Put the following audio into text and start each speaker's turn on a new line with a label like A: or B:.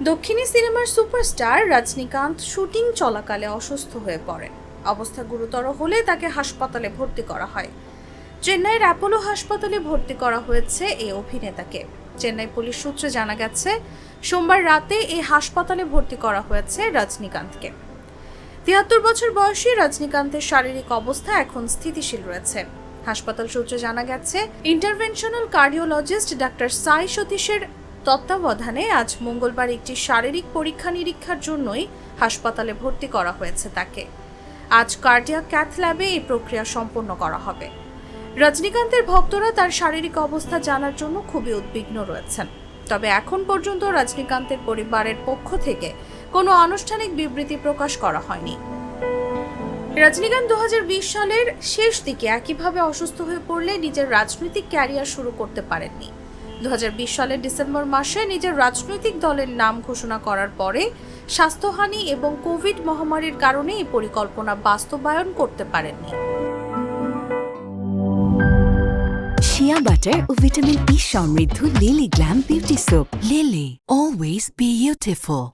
A: দক্ষিণী সিনেমার superstar Rajinikanth shooting চলাকালে অসুস্থ হয়ে পড়েন। অবস্থা গুরুতর হলে তাকে হাসপাতালে ভর্তি করা হয়। চেন্নাইয়ের অ্যাপোলো হাসপাতালে ভর্তি করা হয়েছে এই অভিনেতাকে। চেন্নাই পুলিশ সূত্রে জানা গেছে, সোমবার রাতে এই হাসপাতালে ভর্তি করা হয়েছে রজনীকান্তকে। তিয়াত্তর বছর বয়সী রজনীকান্তের শারীরিক অবস্থা এখন স্থিতিশীল রয়েছে। হাসপাতাল সূত্রে জানা গেছে, ইন্টারভেনশনাল কার্ডিওলজিস্ট ডাক্তার সাই সতীশের তত্ত্বাবধানে আজ মঙ্গলবার একটি শারীরিক পরীক্ষা নিরীক্ষার জন্যই হাসপাতালে ভর্তি করা হয়েছে তাকে। আজ কার্ডিয়া ক্যাথ ল্যাবে এই প্রক্রিয়া সম্পন্ন করা হবে। রজনীকান্তের ভক্তরা তার শারীরিক অবস্থা জানার জন্য খুবই উদ্বিগ্ন রয়েছেন। তবে এখন পর্যন্ত রজনীকান্তের পরিবারের পক্ষ থেকে কোনো আনুষ্ঠানিক বিবৃতি প্রকাশ করা হয়নি। রজনীকান্ত দু হাজার বিশ সালের শেষ দিকে একইভাবে অসুস্থ হয়ে পড়লে নিজের রাজনৈতিক ক্যারিয়ার শুরু করতে পারেননি। দুহাজার বিশ সালের ডিসেম্বর মাসে নিজের রাজনৈতিক দলের নাম ঘোষণা করার পরে স্বাস্থ্যহানি এবং কোভিড মহামারীর কারণে এই পরিকল্পনা বাস্তবায়ন করতে পারেননি।
B: শিয়া বাটার ও ভিটামিন ই সমৃদ্ধ lily glam beauty soap lily always beautiful